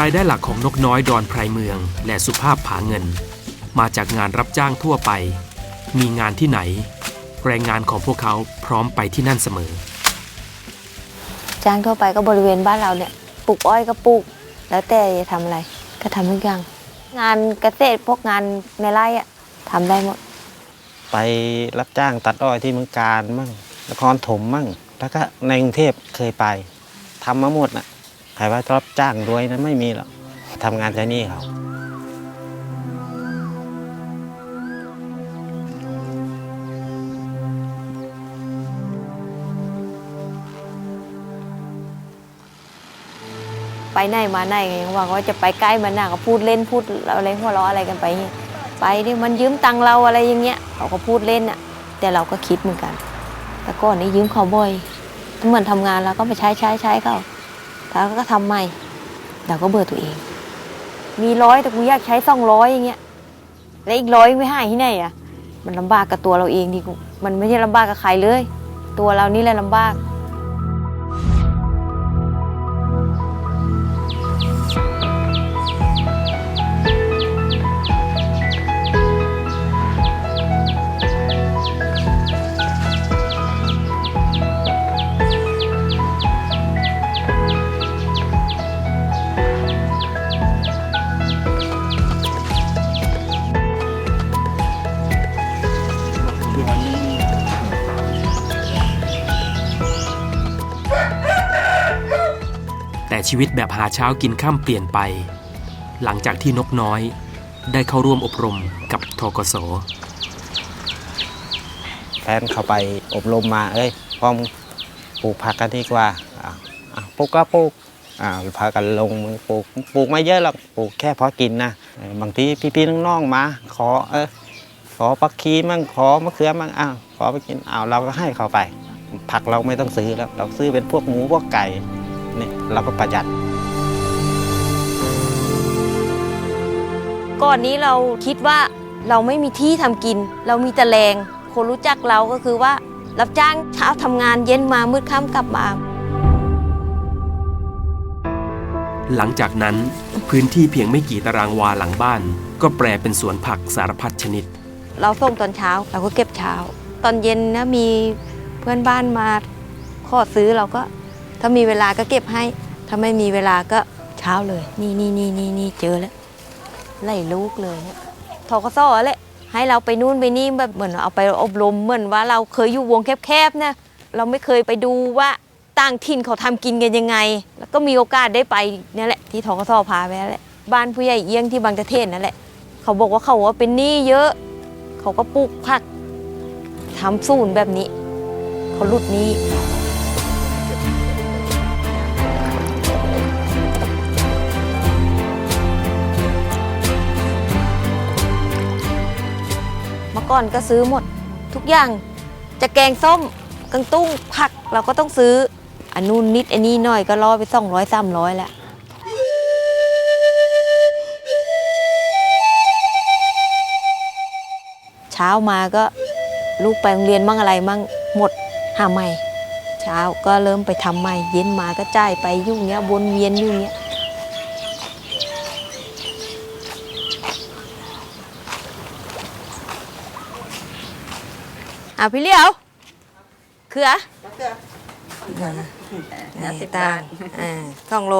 รายได้หลักของนกน้อยดอนไพรเมือง และสุภาพผาเงิน มาจากงานรับจ้างทั่วไป มีงานที่ไหน แรงงานของพวกเขาพร้อมไปที่นั่นเสมอ จ้างทั่วไปก็บริเวณบ้านเราเนี่ยปลูกอ้อยก็ปลูก แล้วแต่จะทำอะไรก็ทำทุกอย่าง งานเกษตรพวกงานในไร่อะทำได้หมด ไปรับจ้างตัดอ้อยที่เมืองการมั่งนครถมมั่ง แล้วก็ในกรุงเทพเคยไปทำมาหมดน่ะ ใครว่ารับจ้างรวยนั้นไม่มีหรอกทำงานใช้หนี่เขาไปไหนมาไหนไงว่าว่าจะไปใกล้มันน่ะก็พูดเล่นพูดอะไรหัวเราะอะไรกันไป ไปนี่มันยืมตังเราอะไรอย่างเงี้ยเขาก็พูดเล่นอะแต่เราก็คิดเหมือนกัน แต่ก่อนนี้ยืมเขาบ่อยเหมือนทำงานเราก็ไปใช้ใช้ใช้เขา แล้วก็ทำใหม่เราก็เบื่อตัวเอง มีร้อยแต่กูอยากใช้สองร้อยอย่างเงี้ยแล้วอีกร้อยไม่ให้ที่ไหนอะ มันลำบากกับตัวเราเองดีกูมันไม่ใช่ลำบากกับใครเลย ตัวเรานี่แหละลำบาก ชีวิตแบบหาเช้ากินข้ามเปลี่ยนไป หลังจากที่นกน้อยได้เข้าร่วมอบรมกับทกศแฟนเข้าไปอบรมมา เอ้ยพ่อมปลูกผักกันดีกว่าปลูกก็ปลูกอ่าพากันลงมือปลูกปลูกไม่เยอะหรอกปลูกแค่พอกินนะบางทีพี่ๆน้องๆมา ขอเออขอปักคีมั่งขอมะเขือมั่งอ้าวขอไปกินอ้าวเราก็ให้เขาไป ผักเราไม่ต้องซื้อแล้วเราซื้อเป็นพวกหมูพวกไก่ นี่เราก็ประหยัด ก่อนนี้เราคิดว่าเราไม่มีที่ทำกิน เรามีแต่แรง คนรู้จักเราก็คือว่า รับจ้างเช้าทำงานเย็นมามืดค่ำกลับมาหลังจากนั้นพื้นที่เพียงไม่กี่ตารางวาหลังบ้าน ก็แปลเป็นสวนผักสารพัดชนิด เราส่งตอนเช้าเราก็เก็บเช้า ตอนเย็นนะมีเพื่อนบ้านมาขอซื้อเราก็ ถ้ามีเวลาก็เก็บให้ ถ้าไม่มีเวลาก็เช้าเลย นี่นี่นี่นี่นี่เจอแล้วไล่ลูกเลยเนี่ยทกสแหละให้เราไปนู่นไปนี่แบบเหมือนเอาไปอบรมเหมือนว่าเราเคยอยู่วงแคบๆนะเราไม่เคยไปดูว่าต่างถิ่นเขาทำกินกันยังไง แล้วก็มีโอกาสได้ไปนี่แหละที่ทกสพาไปแล้วแหละบ้านผู้ใหญ่เอี้ยงที่บางตะเทศนั่นแหละ เขาบอกว่าเขาว่าเป็นหนี้เยอะ เขาก็ปลูกผักทำศูนแบบนี้ เขาหลุดนี้ ก่อนก็ซื้อหมด ทุกอย่างจะแกงส้มกังตุ้งผักเราก็ต้องซื้ออันนู้นนิดอันนี้หน่อยก็รอไปสองร้อยสามร้อยแล้วเช้ามาก็ลูกไปโรงเรียนมั่งอะไรมั่งหมดหาใหม่ เช้าก็เริ่มไปทำใหม่ เย็นมาก็จ่ายไปยุ่งเงี้ยวนเวียนอยู่เงี้ย อะพี่เลี้ยวเคือน้ำตาลอ่าสองโล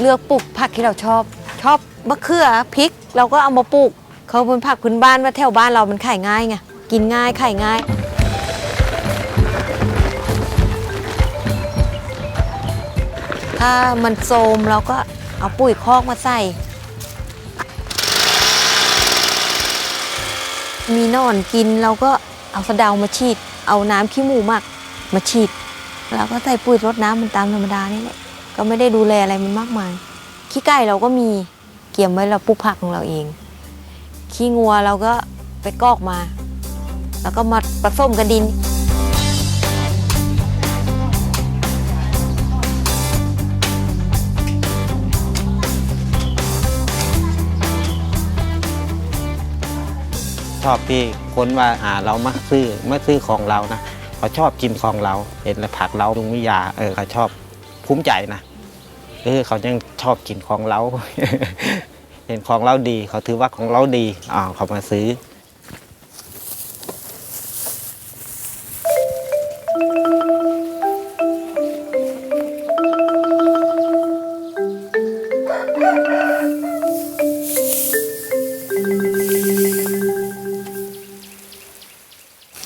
เลือกปลูกผักที่เราชอบ ชอบมะเขือพริก เราก็เอามาปลูก เขาเป็นผักพื้นบ้านว่าแถวบ้านเรามันขายง่ายไงกินง่ายขายง่าย ถ้ามันโทมเราก็เอาปุ๋ยคอกมาใส่ มีนอนกินเราก็เอาสะเดามาฉีด เอาน้ำขี้หมูหมักมาฉีดแล้วก็ใส่ปุ๋ยรดน้ำมันตามธรรมดานี่แหละก็ไม่ได้ดูแลอะไรมันมากมาย ขี้ไก่เราก็มีเกี่ยมไว้เราปลูกผักของเราเอง ขี้งัวเราก็ไปกอกมา แล้วก็มาผสมกับดิน ชอบที่คนว่าอ่าเรามาซื้อมาซื้อของเรานะเขาชอบกินของเราเห็นแล้วผักเราลุงวิยาเออเขาชอบภูมิใจนะเออเขายังชอบกินของเรา ห็นของเราดี เขาถือว่าของเราดีอ่าเขามาซื้อ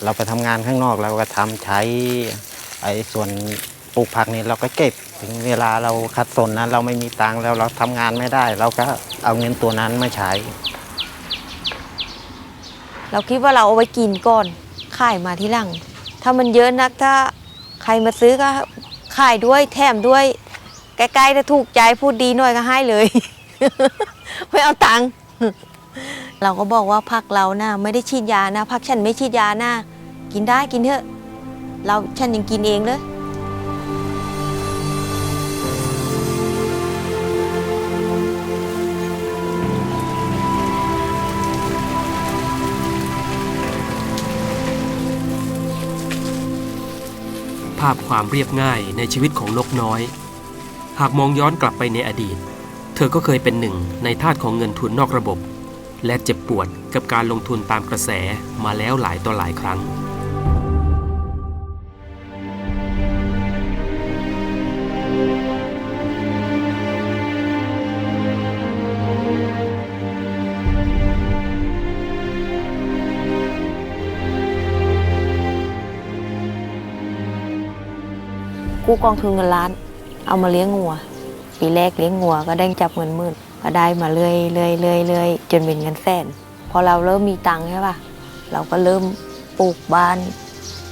เราไปทำงานข้างนอกเราก็ทำใช้ไอ้ส่วนปลูกผักนี่เราก็เก็บถึงเวลาเราคัดสนนั้นเราไม่มีตังค์แล้วเราทำงานไม่ได้เราก็ เอาเงินตัวนั้นมาใช้ เราคิดว่าเราเอาไว้กินก่อนขายมาที่หลัง ถ้ามันเยอะนักถ้าใครมาซื้อก็ขายด้วยแถมด้วย ใกล้ๆถ้าถูกใจพูดดีหน่อยก็ให้เลย ไม่เอาตังค์เราก็บอกว่าผักเรานะไม่ได้ฉีดยานะผักฉันไม่ฉีดยานะกินได้กินเถอะ เราฉันยังกินเองเลยาพความเรียบง่ายในชีวิตของนกน้อย หากมองย้อนกลับไปในอดีต เธอก็เคยเป็นหนึ่งในทาสของเงินทุนนอกระบบ และเจ็บปวดกับการลงทุนตามกระแสมาแล้วหลายต่อหลายครั้ง กู้กองทุนเงินล้าน เอามาเลี้ยงงัว ปีแรกเลี้ยงงัวก็ได้จับเงินหมื่นก็ได้มาเรื่อยเรื่อยเรื่อยเรื่อยจนเป็นเงินแสนพอเราเริ่มมีตังค์ใช่ป่ะเราก็เริ่มปลูกบ้าน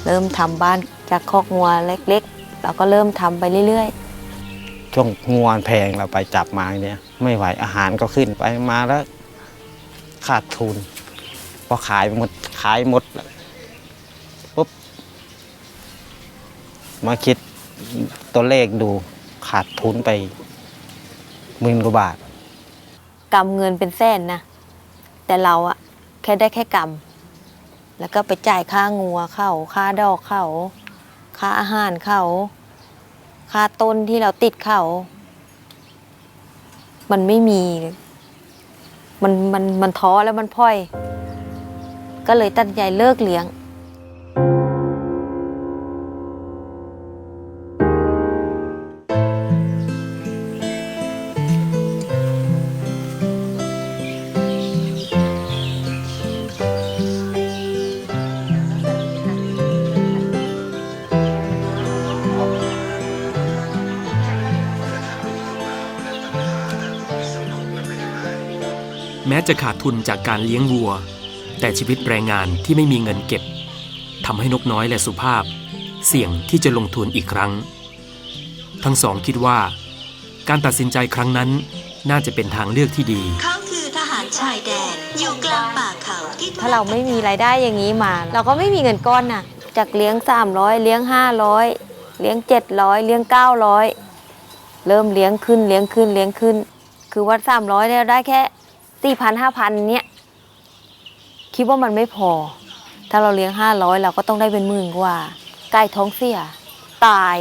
เริ่มทำบ้านจากคอกงัวเล็กๆ เราก็เริ่มทำไปเรื่อยช่วงงวนแพงเราไปจับมาเนี่ยไม่ไหวอาหารก็ขึ้นไปมาแล้วขาดทุนพอขายหมดขายหมดปุ๊บมาคิด ตัวเลขดูขาดทุนไปหมื่นกว่าบาทกำเงินเป็นแสนนะ แต่เราอะแค่ได้แค่กำแล้วก็ไปจ่ายค่างัวเขาค่าดอกเขาค่าอาหารเขาค่าต้นที่เราติดเขามันไม่มี มันมันมันท้อแล้วมันพ่อย ก็เลยตัดสินใจเลิกเลี้ยง จะขาดทุนจากการเลี้ยงวัว แต่ชีวิตแรงงานที่ไม่มีเงินเก็บทำให้นกน้อยและสุภาพ เสี่ยงที่จะลงทุนอีกครั้ง ทั้งสองคิดว่า การตัดสินใจครั้งนั้นน่าจะเป็นทางเลือกที่ดี เขาคือทหารชายแดนอยู่กลางป่าเขาที่ถ้าเราไม่มีรายได้อย่างนี้มา เราก็ไม่มีเงินก้อนน่ะ จากเลี้ยง 300 เลี้ยง 500 เลี้ยง 700 เลี้ยง 900 เริ่มเลี้ยงขึ้นเลี้ยงขึ้นเลี้ยงขึ้น คือว่า300เนี่ยได้แค่ 4,000 5,000เนี่ยคิดว่ามันไม่พอ ถ้าเราเลี้ยง500เราก็ต้องได้เป็นหมื่นกว่าไก่ท้องเสีย ตาย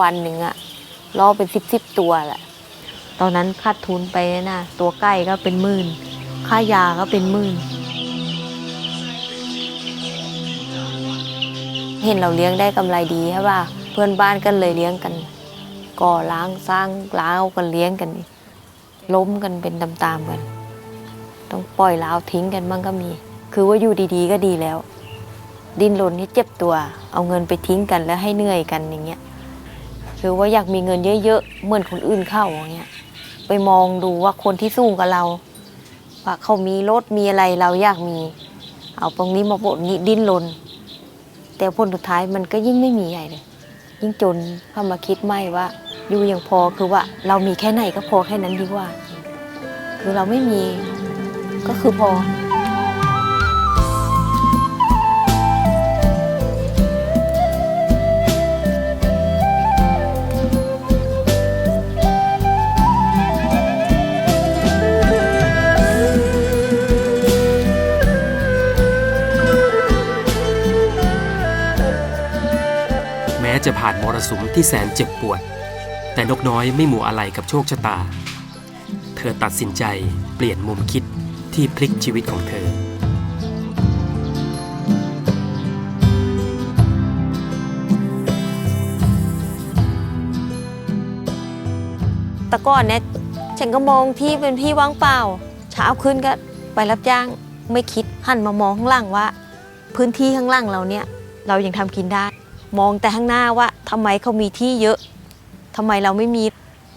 วันหนึ่งอะรอเป็นสิบสิบตัวแหละตอนนั้นขาดทุนไปนะตัวไก่ก็เป็นหมื่นค่ายาก็เป็นหมื่นเห็นเราเลี้ยงได้กำไรดีใช่ป่ะเพื่อนบ้านกันเลยเลี้ยงกัน ก่อล้างสร้างล้าวกันเลี้ยงกัน ล้มกันเป็นตามๆกัน ต้องปล่อยล้าวทิ้งกันบ้างก็มี คือว่าอยู่ดีๆ ก็ดีแล้ว ดิ้นรนที่เจ็บตัว เอาเงินไปทิ้งกันแล้วให้เหนื่อยกันอย่างเงี้ยคือว่าอยากมีเงินเยอะๆเหมือนคนอื่นเข้าอย่างเงี้ยไปมองดูว่าคนที่สู้กับเรา ว่าเขามีรถมีอะไรเราอยากมี เอาตรงนี้มาบดนี้ดิ้นรนแต่ผลสุดท้ายมันก็ยิ่งไม่มีใหญ่เลย ยิ่งจนเข้ามาคิดไม่ว่าอยู่อย่างพอคือว่าเรามีแค่ไหนก็พอแค่นั้นดีกว่า คือเราไม่มี ก็คือพอ แม้จะผ่านมรสุมที่แสนเจ็บปวด แต่นกน้อยไม่หมู่อะไรกับโชคชะตา เธอตัดสินใจเปลี่ยนมุมคิด ที่พลิกชีวิตของเธอ แต่ก่อนเนี่ยฉันก็มองที่เป็นที่ว่างเปล่า เช้าขึ้นก็ไปรับจ้างไม่คิดหันมามองข้างล่างว่า พื้นที่ข้างล่างเราเนี่ย เรายังทำกินได้ มองแต่ข้างหน้าว่าทำไมเขามีที่เยอะทำไมเราไม่มี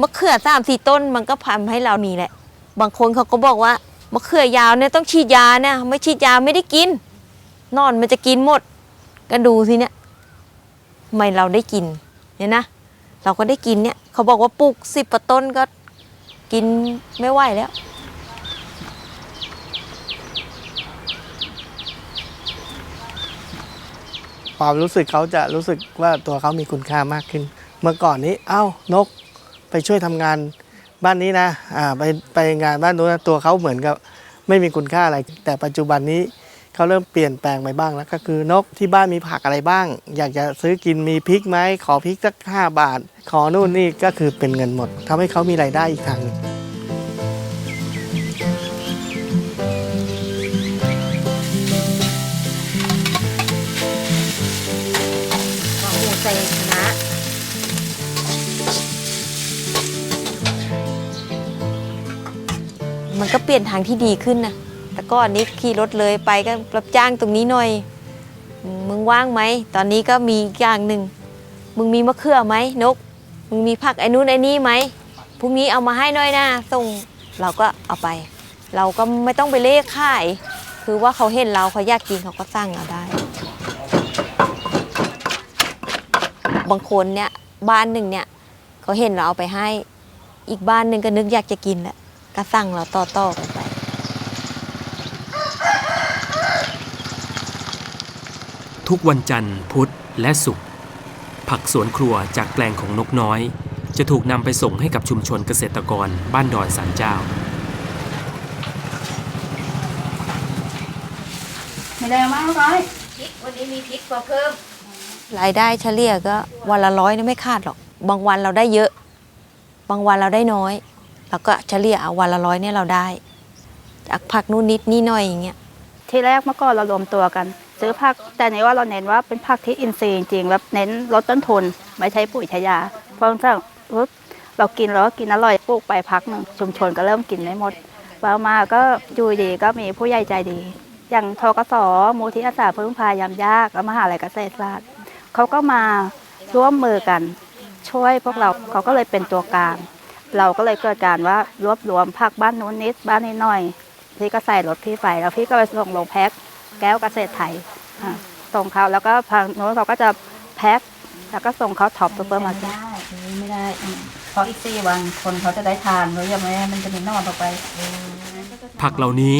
มะเขือสามสี่ต้นมันก็ทำให้เรามีแหละ บางคนเขาก็บอกว่า มะเขือยาวเนี่ยต้องฉีดยาเนี่ยไม่ฉีดยาไม่ได้กิน นอนมันจะกินหมด ก็ดูสิเนี่ยทำไมเราได้กินเนี่ยนะเราก็ได้กินเนี่ยเขาบอกว่าปลูกสิบต้นก็กินไม่ไหวแล้ว ความรู้สึกเขาจะรู้สึกว่าตัวเขามีคุณค่ามากขึ้น เมื่อก่อนนี้ เอ้านกไปช่วยทำงาน บ้านนี้นะอ่าไปไปงานบ้านนู้นนะตัวเขาเหมือนกับไม่มีคุณค่าอะไร แต่ปัจจุบันนี้เขาเริ่มเปลี่ยนแปลงไปบ้างแล้วก็คือนกที่บ้านมีผักอะไรบ้าง อยากจะซื้อกินมีพริกไหมขอพริกสักห้าบาท ขอนู่นนี่ก็คือเป็นเงินหมดทำให้เขามีรายได้อีกทางหนึ่งใส่ มันก็เปลี่ยนทางที่ดีขึ้นนะแต่ก่อนนี้ขี่รถเลยไปก็รับจ้างตรงนี้หน่อย มึงว่างไหม ตอนนี้ก็มีอีกอย่างหนึ่ง มึงมีมะเขือไหมนก มึงมีผักไอ้นู้นไอ้นี่ไหมพรุ่งนี้เอามาให้หน่อยนะส่งเราก็เอาไป เราก็ไม่ต้องไปเลขขาย คือว่าเขาเห็นเราเขาอยากกินเขาก็สั่งเอาได้ บางคนเนี่ยบ้านหนึ่งเนี่ยเขาเห็นเราเอาไปให้ อีกบ้านหนึ่งก็นึกอยากจะกินแหละ ก็สั่งเราต่อต่อๆกันไป ทุกวันจันทร์พุธและศุกร์ผักสวนครัวจากแปลงของนกน้อย จะถูกนำไปส่งให้กับชุมชนเกษตรกรบ้านดอยสันเจ้า ไม่ได้มากร้อยวันนี้มีพริกมาเพิ่ม รายได้เฉลี่ยก็วันละร้อยนี่ไม่ขาดหรอก บางวันเราได้เยอะ บางวันเราได้น้อย เราก็เฉลี่ยเอาวันละร้อยเนี่ยเราได้จากผักนู่นนิดนี่หน่อยอย่างเงี้ยที่แรกเมื่อก่อนเรารวมตัวกัน ซื้อผักแต่ในว่าเราเน้นว่าเป็นผักที่อินทรีย์จริงๆแบบเน้นลดต้นทุนไม่ใช้ปุ๋ยใช้ยาเพราะถ้าเรากินแล้วก็กินอร่อยปลูกไปพักหนึ่งชุมชนก็เริ่มกินไม่หมดต่อมาก็อยู่ดีก็มีผู้ใหญ่ใจดี อย่างทกสมูลที่อาสาพึ่งพายามยากและมหาลัยเกษตรศาสตร์เขาก็มาร่วมมือกัน ช่วยพวกเราเขาก็เลยเป็นตัวกลาง เราก็เลยเกิดการว่ารวบรวมผักบ้านนู้นนิดบ้านนี้หน่อย พี่ก็ใส่รถพี่ไปแล้วพี่ก็ไปส่งโรงแพ็คแก้วเกษตรไทยอ่าส่งเขาแล้วก็ทางโน้นเขาก็จะแพ็คแล้วก็ส่งเขาท็อปซูเปอร์มาร์เก็ตไม่ได้อืมเพราะอีกสี่วันคนเขาจะได้ทานเลยยังไม่ให้มันจะมีนอนออกไป ผักเหล่านี้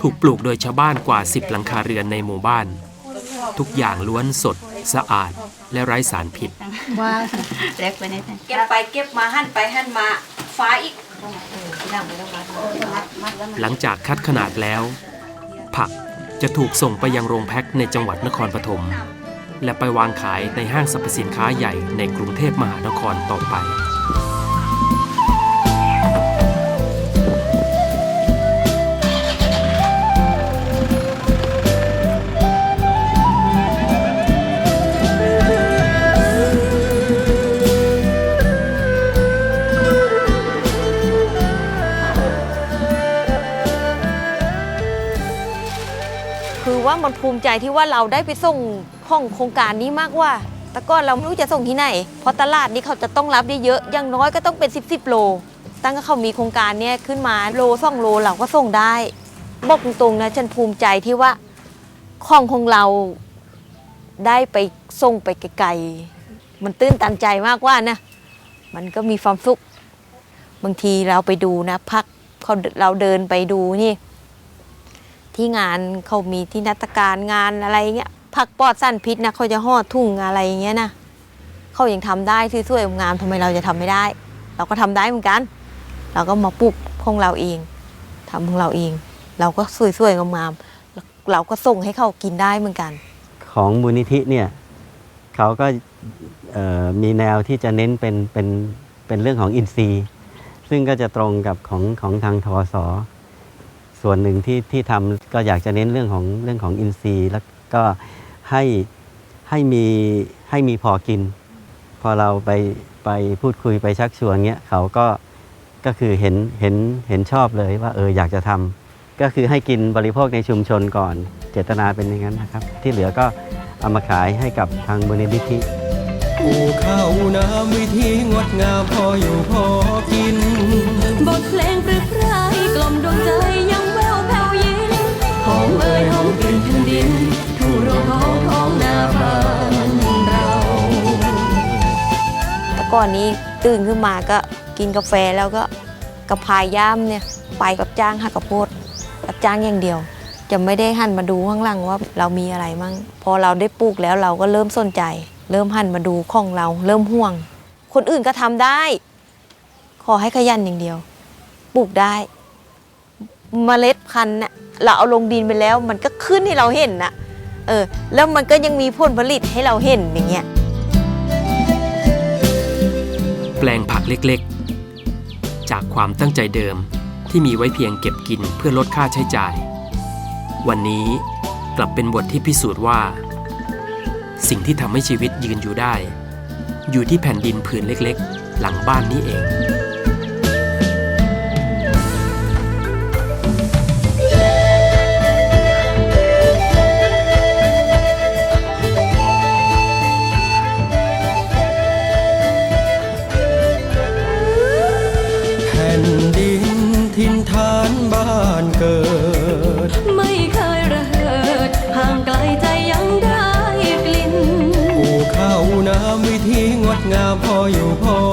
ถูกปลูกโดยชาวบ้านกว่า 10 หลังคาเรือนในหมู่บ้าน ทุกอย่างล้วนสด สะอาดและไร้สารพิษ ว่าเล็กไปนิดนึงเก็บไปเก็บมาหั่นไปหั่นมา ฟ้าอีก หลังจากคัดขนาดแล้ว ผักจะถูกส่งไปยังโรงแพ็คในจังหวัดนครปฐมและไปวางขายในห้างสรรพสินค้าใหญ่ในกรุงเทพมหานครต่อไป มันภูมิใจที่ว่าเราได้ไปส่งห้องโครงการนี้มากว่า แต่ก่อนเราไม่รู้จะส่งที่ไหน เพราะตลาดนี้เขาจะต้องรับได้เยอะอย่างน้อยก็ต้องเป็น 10บสโล ตั้งแต่เขามีโครงการเนี้ยขึ้นมาโลสองโลเราก็ส่งได้ บอกตรงๆนะฉันภูมิใจที่ว่าของของเราได้ไปส่งไปไกลๆ มันตื้นตันใจมากว่านะ มันก็มีความสุข บางทีเราไปดูนะพักเขาเราเดินไปดูนี่ ที่งานเขามีที่นัตการงานอะไรเงี้ยผักปอดสั้นพิษนะเขาจะห่อทุ่งอะไรอย่างเงี้ยนะเขายังทำได้ที่สวยๆงามทำไมเราจะทำไม่ได้ เราก็ทำได้เหมือนกัน เราก็มาปลูกของเราเองทำของเราเอง เราก็สวยๆงามๆเราก็ส่งให้เขากินได้เหมือนกัน ของมูลนิธิเนี่ยเขาก็มีแนวที่จะเน้นเป็นเป็นเป็นเรื่องของอินทรีย์ ซึ่งก็จะตรงกับของของทางทอส ส่วนหนึ่งที่ที่ทำก็อยากจะเน้นเรื่องของเรื่องของอินทรีย์ แล้วก็ให้ให้มีให้มีพอกิน พอเราไปไปพูดคุยไปชักชวนเงี้ยเขาก็ก็คือเห็นเห็นเห็นชอบเลยว่าเอออยากจะทำก็คือให้กินบริโภคในชุมชนก่อน เจตนาเป็นอย่างนั้นนะครับ ที่เหลือก็เอามาขายให้กับทางมูลนิธิปลูกข้าวน้ำวิธีงดงามพออยู่พอกินบทเพลง อมเอ่ยหอมกลิ่นแผ่นดินทุ่งรงของท้องนาบ้านเราแต่ก่อนนี้ตื่นขึ้นมาก็กินกาแฟแล้วก็กระพายย่ามเนี่ยไปกับจ้างหักกระโพดกับจ้างอย่างเดียว จะไม่ได้หันมาดูข้างหลังว่าเรามีอะไรมั่ง พอเราได้ปลูกแล้วเราก็เริ่มสนใจ เริ่มหันมาดูของเรา เริ่มห่วง คนอื่นก็ทำได้ ขอให้ขยันอย่างเดียว ปลูกได้เมล็ดพันธุ์น่ะ เราเอาลงดินไปแล้ว มันก็ขึ้นให้เราเห็นนะเออ แล้วมันก็ยังมีผลผลิตให้เราเห็นอย่างเงี้ยแปลงผักเล็กๆ จากความตั้งใจเดิมที่มีไว้เพียงเก็บกินเพื่อลดค่าใช้จ่าย วันนี้กลับเป็นบทที่พิสูจน์ว่า สิ่งที่ทำให้ชีวิตยืนอยู่ได้ อยู่ที่แผ่นดินผืนเล็กๆ หลังบ้านนี้เอง 阿婆又婆